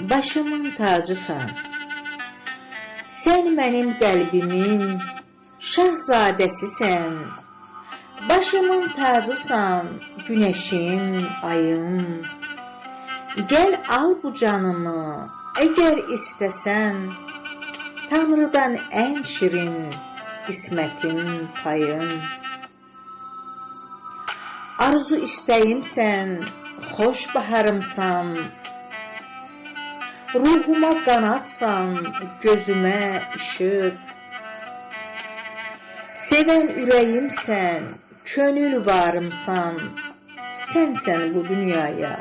başımın tacısan. Sən mənim qəlbimin şahzadəsisən. Başımın tacısan, günəşim, ayım. Gəl al bu canımı, əgər istəsən. Tanrıdan ən şirin qismətim, payım. Arzu istəyimsən, xoş baharımsan. Ruhuma qanatsan, gözümə işıq. Sevən ürəyimsən, könül varımsan. Sənsən bu dünyaya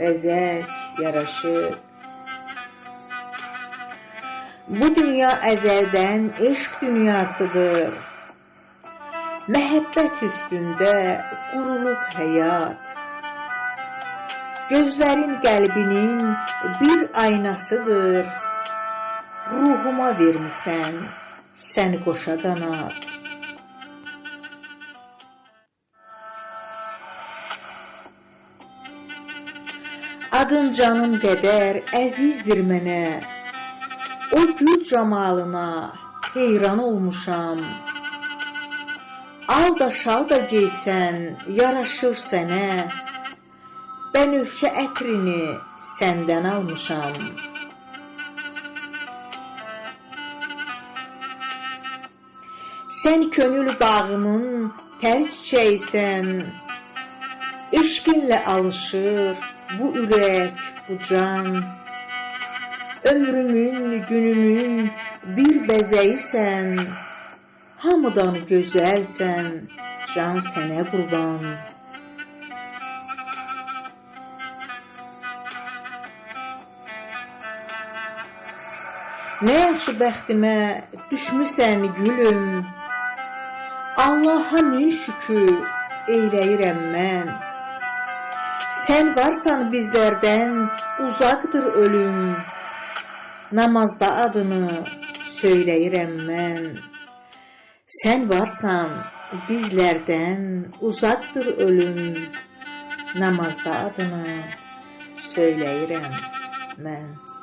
bəzək, yaraşıq. Bu dünya əzəldən eşq dünyasıdır. Məhəbbət üstündə qurulub həyat. Gözlərin qəlbinin bir aynasıdır. Ruhuma vermisən səni qoşa qanat. Adın canım qədər əzizdir mənə. O gül camalına heyran olmuşam. Al da şal da geysən, yaraşır sənə. Bənövşə ətrini səndən almışam. Sən könül bağımın tər çiçəyisən. Eşqinlə alışır bu ürək, bu can. Ömrümün, günümün bir bəzəyisən. Hamıdan gözəlsən, can sənə qurban. Nə yaxşı bəxtimə düşmüsən gülüm. Allaha min şükür eyləyirəm mən. Sən varsan bizlərdən uzaqdır ölüm. Namazda adını söyləyirəm mən. Sən varsan bizlərdən uzaqdır ölüm. Namazda adını söyləyirəm mən.